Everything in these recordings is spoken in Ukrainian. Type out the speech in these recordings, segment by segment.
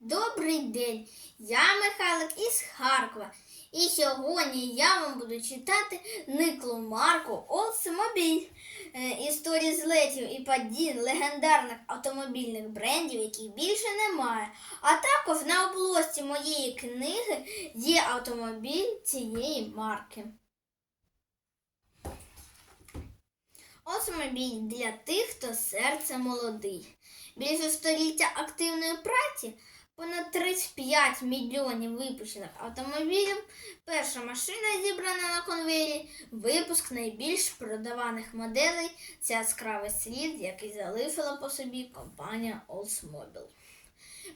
Добрий день! Я Михайлик із Харкова. І сьогодні я вам буду читати Никлу Марку Олдсмобіль. Е, Історії злетів і падінь легендарних автомобільних брендів, яких більше немає. А також на обложці моєї книги є автомобіль цієї марки. Автомобіль для тих, хто серце молодий. Більше століття активної праці, понад 35 мільйонів випущених автомобілів, перша машина зібрана на конвеєрі, випуск найбільш продаваних моделей це яскравий слід, який залишила по собі компанія Oldsmobile.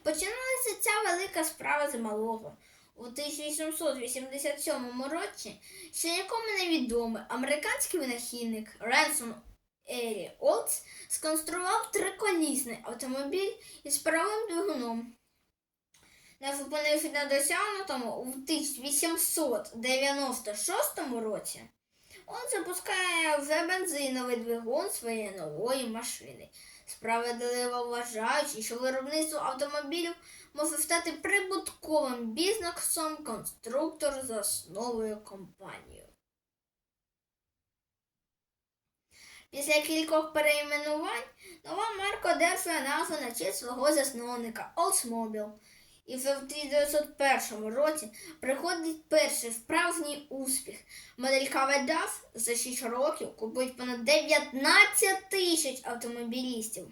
Починалася ця велика справа з малого. У 1887 році ще нікому невідомий американський винахідник Ренсон Ері Олдс сконструював триколісний автомобіль із паровим двигуном. Не зупинивши на досягнутому у 1896 році, він запускає вже бензиновий двигун своєї нової машини, справедливо вважаючи, що виробництво автомобілів може стати прибутковим бізнесом конструктор засновує компанію. Після кількох перейменувань нова марка одержує назву на честь свого засновника Oldsmobile. І в 1901 році приходить перший справжній успіх. Моделька DAF за 6 років купують понад 19 тисяч автомобілістів.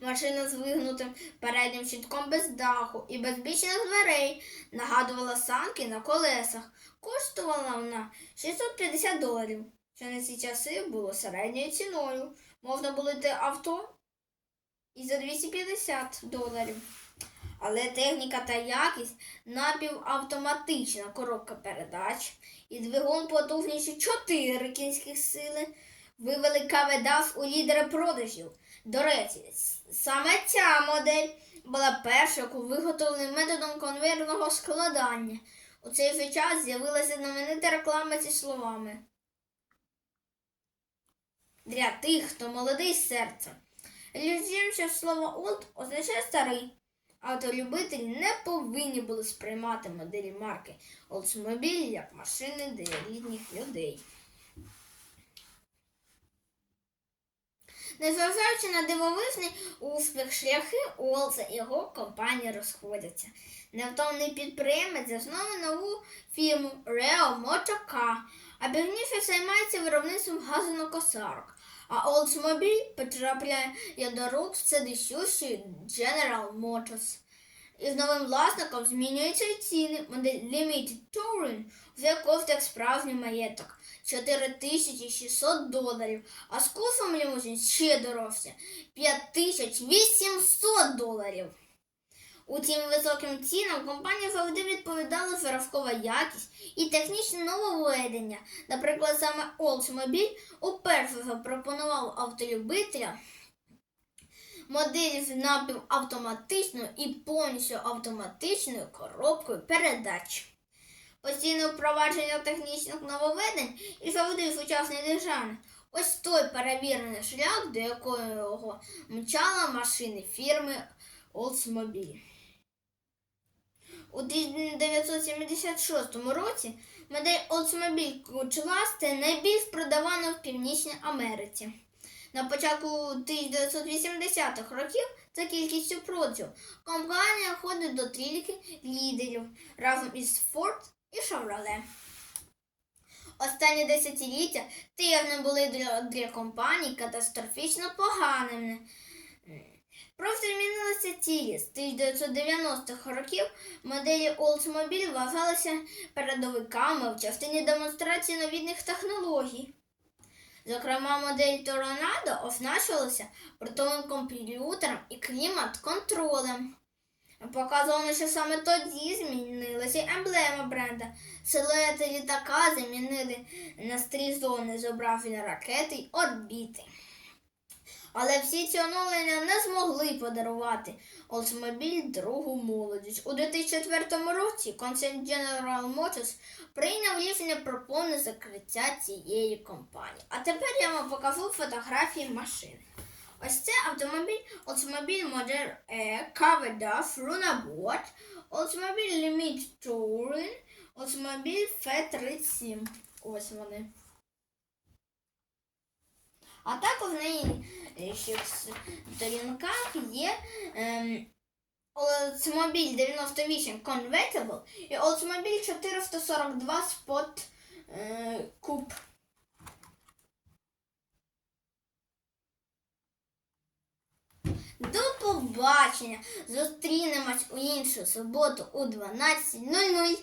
Машина з вигнутим переднім щитком без даху і без бічних дверей нагадувала санки на колесах. Коштувала вона 650 доларів, що на ці часи було середньою ціною. Можна було йти авто і за 250 доларів. Але техніка та якість напівавтоматична коробка передач і двигун потужніші 4 кінських сили вивели КВДАФ у лідери продажів. До речі, саме ця модель була перша, яку виготовили методом конвейерного складання. У цей же час з'явилася знаменита реклама зі словами. Для тих, хто молодий серцем. Ріж що слово «олд» означає старий. Автолюбителі не повинні були сприймати моделі марки Oldsmobile як машини для літніх людей. Незважаючи на дивовижний успіх, шляхи Олса і його компанії розходяться. Невтомний підприємець засновує нову фірму Motor Car, а пізніше займається виробництвом газонокосарок. А Oldsmobile потрапляє до рук вседищущої General Motors. Із новим власником змінюються і ціни. Модель Limited Touring вже коштує справжній маєток 4600 доларів, а з курсом лімузин ще дорожче 5800 доларів. Утім, високим цінам компанія завжди відповідала виробкова якість і технічне нововведення. Наприклад, саме Oldsmobile уперше запропонував автолюбителям модель з напівавтоматичною і повністю автоматичною коробкою передач. Постійне впровадження технічних нововведень і завжди сучасний дизайн. Ось той перевірений шлях, до якого мчала машини фірми Oldsmobile. У 1976 році модель Oldsmobile стає найбільш продаваною в Північній Америці. На початку 1980-х років за кількістю продажів компанія входить до трійки лідерів разом із Ford і Chevrolet. Останні десятиліття теж були для, для компаній катастрофічно поганими. Просто змінилися цілі. З 1990-х років моделі Oldsmobile вважалися передовиками в частині демонстрації новітніх технологій. Зокрема, модель Toronado оснащувалася портовим комп'ютером і клімат-контролем. Показано, що саме тоді змінилася емблема бренда. Силуети літака замінили на стрізони зображення ракети й орбіти. Але всі ці оновлення не змогли подарувати Oldsmobile другу молодість. У 2004 році концерн General Motors прийняв рішення про повне закриття цієї компанії. А тепер я вам покажу фотографії машини. Ось це автомобіль Oldsmobile Model E, Covered Off, Runabout, Oldsmobile Limit Touring, Oldsmobile F37. Ось вони. А також е, ще в сторінках є ем, Oldsmobile 98 Convertible і Oldsmobile 442 Sport е. До побачення! Зустрінемось у іншу суботу у 12.00.